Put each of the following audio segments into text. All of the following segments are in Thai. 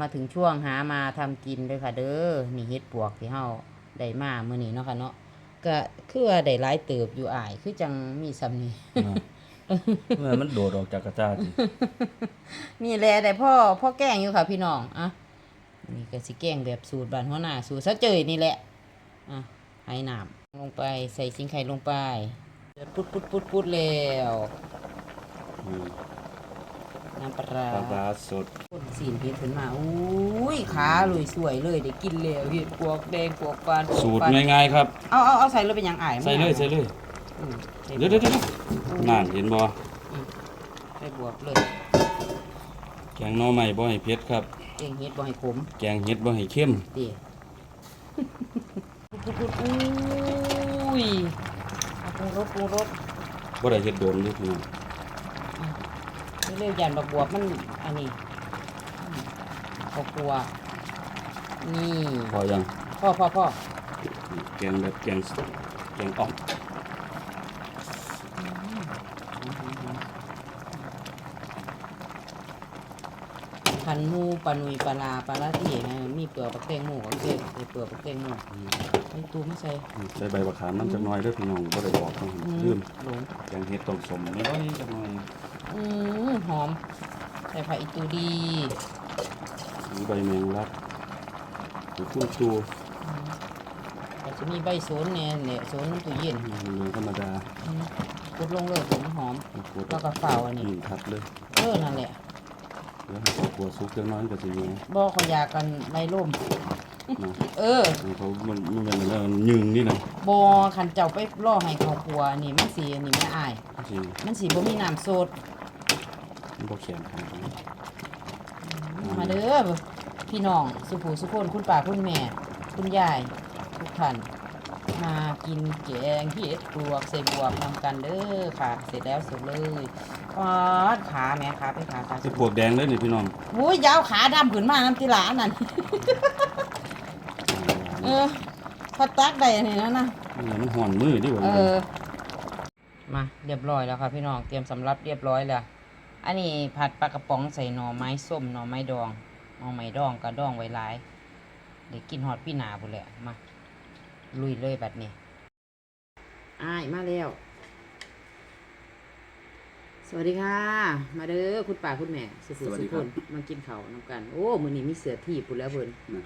มาถึงช่วงหามาทำกินเลยค่ะ เด้อนี่เฮ็ดปวกที่เฮาได้มามื้อนี้เนาะค่ะเนาะก็คือว่าได้หลายเติบอยู่อ้าย คือจังมีซ้ำนี่เมื่อมันโดดออกจากกระจาตินี่แหละได้พ่อพ่อแกล้งอยู่ค่ะพี่น้องอะนี่ก็สิแกล้งแบบสูตรบ้านหัวหน้าสูตรซะเจยนี่แหละอะให้น้ำลงไปใส่สิงไข่ลงไปเดือดปุดปุดปุดปุดแล้วอืมน้ำปลาร้าปลาร้าสด พ่นสีนเห็ดขึ้นมาอุ้ยขาลุยสวยเลยได้กินแล้วเห็ดปวกแดงปวกปานสูตรปานง่ายๆครับ เอาเอาเอาใส่เลยเป็นหยังอายใส่เลยใส่เลยอืมใส่เดี๋ยวเดี๋ยวเดี๋ยวนั่นเห็นบ่ใส่บวบเลยแกงหน่อไม้บ่ให้เผ็ดครับเก่งเห็ดบ่ให้ขมแกงเห็ดบ่ให้เข้มดีอุ้ยเอาปรุงรสปรุงรสบ่ได้เฮ็ดโดนเลยพี่น้องเรื่อยๆยันบักบวบมันอันนี้ ข้าวกลัว นี่พอยังพ่อพ่อพ่อแกงแบบแกงแกงอ่อมพันหมูปลาหนุยปลาลาปลาลาที่นะมีเปลือกปักแตงหมูกับเกลือใส่เปลือกปักแตงหมูไอ้ตูไม่ใส่ใส่ใบมะขามน้ำจักหน่อยเด้อพี่น้องบ่ได้บอกนะอืลืมหลงแกงเห็ดต้มสมนิดหน่อยจักหน่อยอืมหอมใส่ผักอีตูดีมี ใบแมงลักหรือกุ้งตูก็จะมีใบโซนเนี่ยเนี่ยโซนตู้เย็นเรื่องธรรมดาอืมกดลงเลยผมหอมกดแล้วก็เฝ้าอันนี้นี่ทัดเลยเออนั่นแหละเดี๋ยวให้ครอบครัวสุกจักหน้อยก็สิอยู่นะบ่เขาอยากกันในร่มเออเขามันมันเป็นอะไรมันยึงนี่นะบ่คันเจ้าไปล่อให้เขาครัวนี่มันสิอันนี้ไม่อายจริงมันสิบ่มีน้ำสดมันบ่แข็งขนาดนั้น มาเด้อพี่น้องสุภูสุคนคุณป้าคุณแม่ คุณยายทุกท่านมากินแกงเห็ดปลวกใส่บวบนำกันเด้อค่ะ เสร็จแล้วเสร็จเลยปาดขาแม่ขาไปขาขาไอ้พวกแดงเลยนี่พี่น้องโอ้ยอยาวขาดำขึ้นมาน้ำติหลานั่นเออพัดตักได้อันนี้แล้วนะนี่มันห่อนมือดิว่าเออมาเรียบร้อยแล้วค่ะพี่น้องเตรียมสำรับเรียบร้อยแล้ว อันนี้ผัดปลากระป๋องใส่หน่อไม้ส้มหน่อไม้ดองหน่อไม้ดองกระดองไว้หลายเดี๋ยวกินฮอดพี่หนาบุแหละมาลุยเลยแบบนี้อ้ายมาแล้ว สวัสดีค่ะ มาเด้อคุณป่าคุณแม่สุขุสุขคนมากินข้าวน้ำกัน โอ้มื้อนี้มีเสือทีบพุ่นแล้วเพิ่นนะ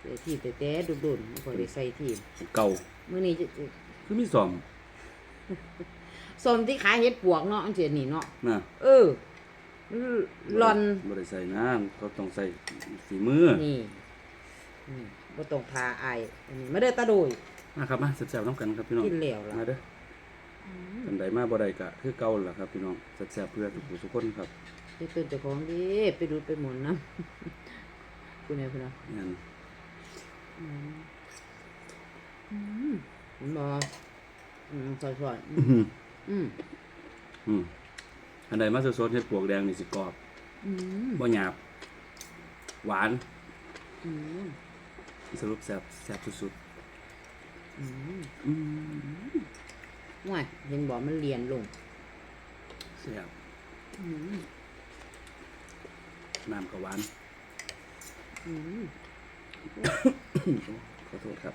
เสือทีบแต่แต่ดุนๆไม่ค่อยได้ใส่ทีบเก่ามื้อนี้จะคือมีสอมส้มที่ขายเฮ็ดปวกเนาะอันเจนี่เนาะ นะเออ ลอนบ่ได้ใส่น้ำเขาต้องใส่ฝีมือนี่นี่บ่ต้องทาอายอันนี้มาเด้อตาโดยมาครับมาแซ่บๆน้ำกันครับพี่น้องกินแล้วล่ะมาเด้ออันใดมาบ่ได้ก็คือเก่าล่ะครับพี่น้องแซ่บๆเพื่อทุกผู้ทุกคนครับไปตื่นเจ้าของดิไปดูดไปหมุนนะคุณเนี่ยคุณนะนั่นอืมอืมเห็นบ่อืมซอยๆอือื้อมหืออืม อืมอันใดมาสดๆเฮ็ดปวกแดงนี่สิกรอบอืมบ่หยาบ หวาน อืมสรุปแซ่บแซ่บสุดอืมๆอืมว่ายเห็นบ่มันเรียนลงแซ่บอืมน้ำก็หวาน อืมขอโทษครับ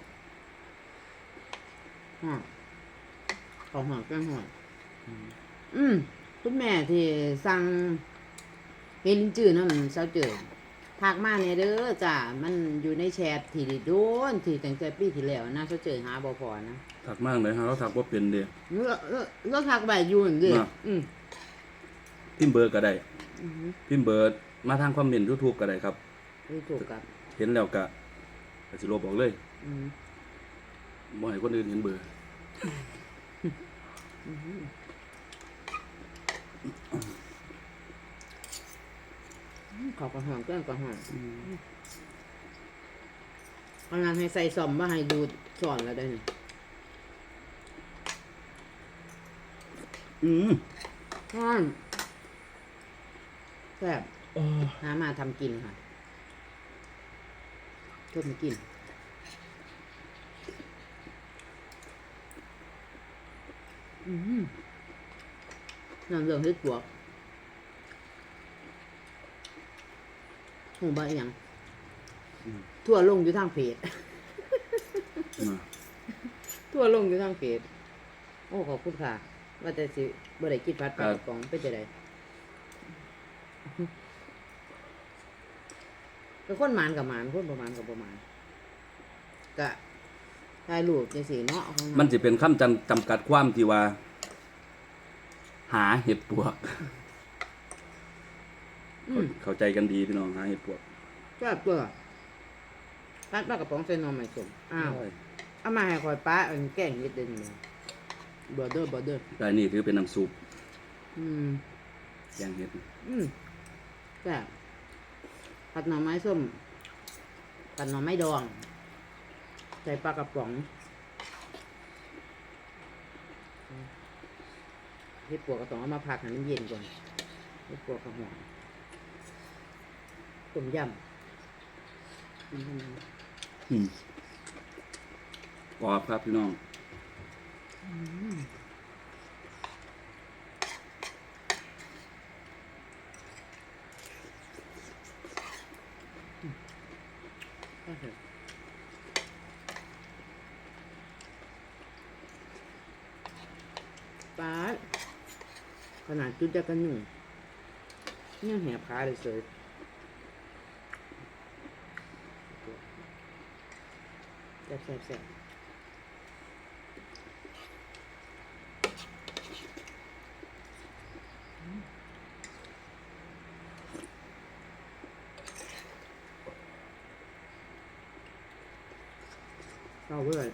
ฮะของหอมแก้งหอมอืม คุณแม่ที่สั่งเฮลินจื้อนะมันเศร้าเจอทักมาเนี่ยเด้อจ้ะมันอยู่ในแชทที่โดนที่ตั้งแต่ปีที่แล้วนะเศร้าเจอหาบ่พอนะถักมากเลยฮะเราถักว่าเป็นเดียเลือกเลือกทักแบบอยู่นั่นเด้อน่ะอืมพิมพ์เบอร์ก็ได้อืมพิมพ์เบอร์มาทางความเมนยูทูบก็ได้ครับรู้ถูกกับ เห็นแล้วก็ก็สิลบออกเลยอืมบ่ให้คนอื่นเห็นเบอร์ ขอบกระหอมแก้งกระหอมเอางานให้ใส่ซอมว่าให้ดูดสอนแล้วได้นี่อืมอืมแซ่บหามาทำกินค่ะชอบมากินอืม น้ำเหลืองเฮ็ดปวกหูใบาอหยังอืม ทั่วลงอยู่ทางเพจมาทั่วลงอยู่ทางเพจโอ้ขอบคุณค่ะ ว่าแต่สิบ่ได้กินผัดปลากระป๋องเป็นจะไดก็คนหมานกับหมานคนประมาณกับประมาณก็ถ่ายรูปจังซี่เนาะของมันจะเป็นคำจำจำกัดความที่ว่า หาเห็ดปวก อืมเข้าใจกันดีพี่น้องหาเห็ดปวกชอบตัวผัดปลากระป๋องใส่หนมใหม่สมอ้าวได้เอามาให้คอยป้าอันแกล้งนิดเดียวนี่บอเดอร์บอเดอร์ได้นี่ถือเป็นน้ำซุปอืมแกงเห็ดอืมแต่บผัดหน่อไม้ส้มผัดหน่อไม้ดอง ใส่ปลากระป๋อง เฮ็ดปวกกระต้องเอามาพักให้มันเย็นก่อนเฮ็ดปวกกระหอมต้มยำอืมอืมกรอบครับพี่น้องโอเคปลาด ขนาดจุดจะกันหนึ่งยังแหบขาเลยเสยแซ่บแซ่บแซ่บเอาเว้ย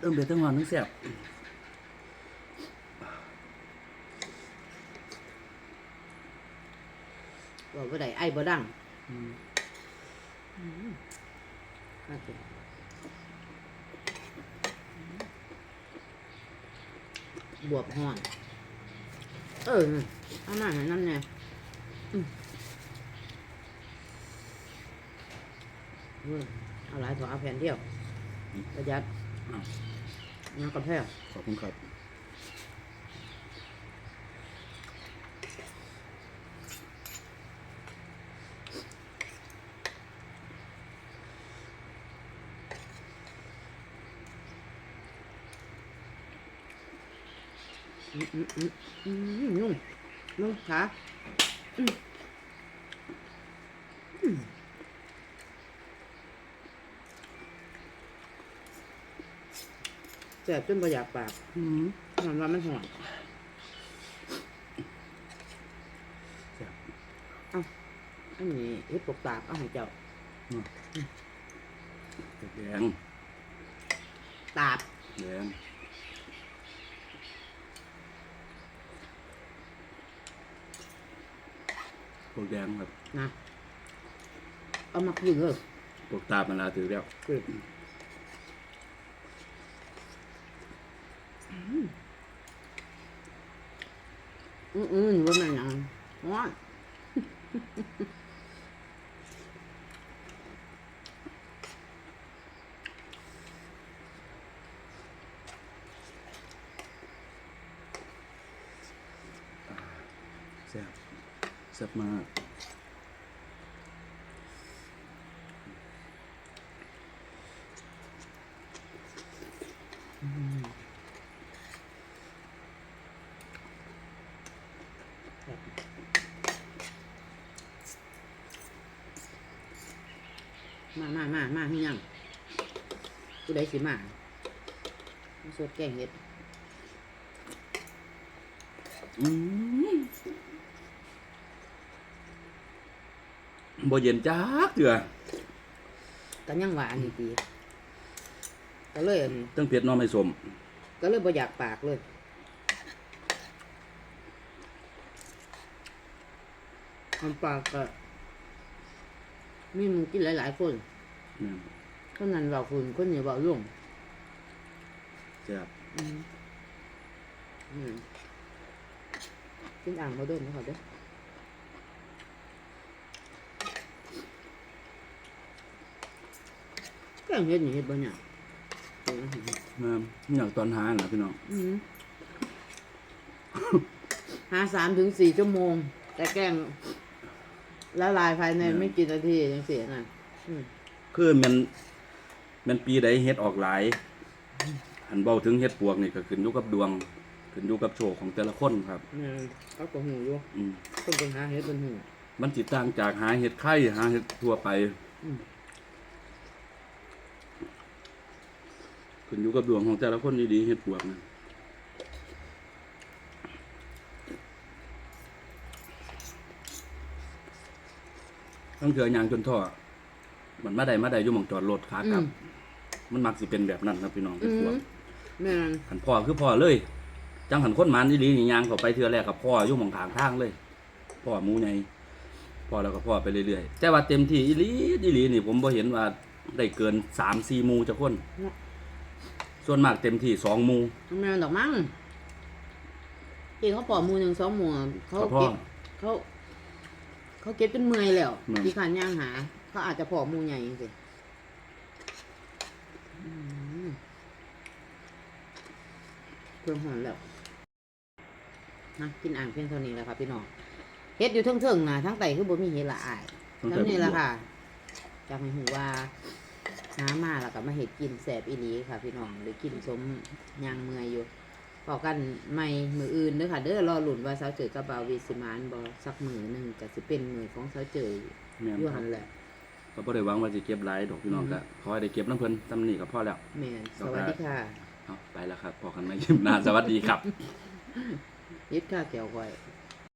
เอิ่มเดือดทั้งวันทั้งแซ่บ บอกว่าได้ไอ้บ่ดังอืมโอเคบวบห่อน เออเอามาให้น้ำเนี่ยอืมเว้ยเอาหลายถอเอาแผ่นเดียวประหยัดอ้าวน้ำกระแพงขอบคุณครับ อืมอืมอืมอืม นุ่มนุ่มขาอืมอืมแสบจนประหยัดปากอืมมันว่ามันหอนแซ่บเอาอันนี้เฮ็ดปกตาบเอาให้เจ้าแดงตาบแดง พวกแดงครับนะเอามาคืนเลยพวกตาบมันลาถือแล้วคืนอืมอืมว่ามันหยังฮ้อน แซ่บแซ่บมาก มามามามาให้ยังกูได้สิมามาสดแกงเห็ดอืมบ่เย็นจักเถื่อกันยังหวานดีดีก็เลยอั่นตั้งเผ็ดหน้อไม่สมก็เลยบ่อยากปากเลยมันปากก็ มีหมึงกินหลาย ๆ คนแม่นคนนั้นเบาคุณคนนี้เบาล่วงแซ่บอืมอืมกินอ่างมาเดินนะครับเด้อแกงเห็ดนี่เห็ดบ่เนี่ยเดี๋ยวนะแม่นอยากตอนหาน่ะพี่น้องอืมหาสามถึงสี่ชั่วโมง แต่แกง ละลายภายในไม่กี่นาทียังเสียน่ะอืมคือแมันแมันปีใดเฮ็ดออกหลายหันเบาถึงเฮ็ดปวกนี่ก็ขึ้นอยู่กับดวง ขึ้นอยู่กับโชคของแต่ละคนครับเนี่ยเขาก็หูอยู่อืมคนเป็นหาเฮ็ดเป็นหู มันจิต่างจากหาเห็ดไข่หาเห็ดทั่วไปอืม ขึ้นอยู่กับดวงของแต่ละคนดีๆเห็ดปวกนะ ต้องเถื่อยางจนท่อมันมาได้มาได้อยู่หมองจอดรถขากลับมันมักสิเป็นแบบนั้นครับพี่น้องเห็ดปวกแม่นหันพ่อคือพ่อเลย จังหันคนหมันดีๆนี่ยางเข้าไปเทื่อแรกกับพ่ออยู่หมองทางทางเลยพ่อหมูไงพ่อแล้วก็พ่อไปเรื่อยๆแต่ว่าเต็มที่อีหลีอีหลีนี่ ผมบ่เห็นว่าได้เกินสามสี่หมูจะคนส่วนมากเต็มที่สองหมู แม่นดอกมั้งที่เขาปอกหมูหนึ่งสองหมูเขากับพ่อ เก็บเขา เขาเก็บจนเมื่อยแล้วอืม ที่ขานย่างหา เขาอาจจะปอกหมูใหญ่สิอืมเครื่องหอมแล้วนะกินอ่างเพียงเท่านี้แหล้วครับพี่น้องเฮ็ดอยู่เทิงๆนะทั้งไตคือบ่มีเฮ็ดละอาย ตั้งแล้วแต่นี่แหละค่ะอยากให้หูว่าหามาแล้วก็มาเห็ดกินแสบอีหลีค่ะ พี่น้องหรือกินสมยางเมื่อยอยู่ พอกันไม่มืออื่นเด้อค่ะ เด้อรอหลุนว่าเสาเจอกับบาวิสิมานบอสักมือหนึ่งก็สิเป็นมือของเสาเจอแม่นอยู่คหัรับนแหละก็บ่ได้หวังว่าจะเก็บหลายดอกพี่น้องอืมก็ขอให้ได้เก็บน้ำเพิ่นตำนี้ก็พอแล้ว แม่นสวัสดีค่ะเอาไปแล้วครับพอกันใหม่คลิปหน้าสวัสดีครับ ยึดค่าแก้วไว้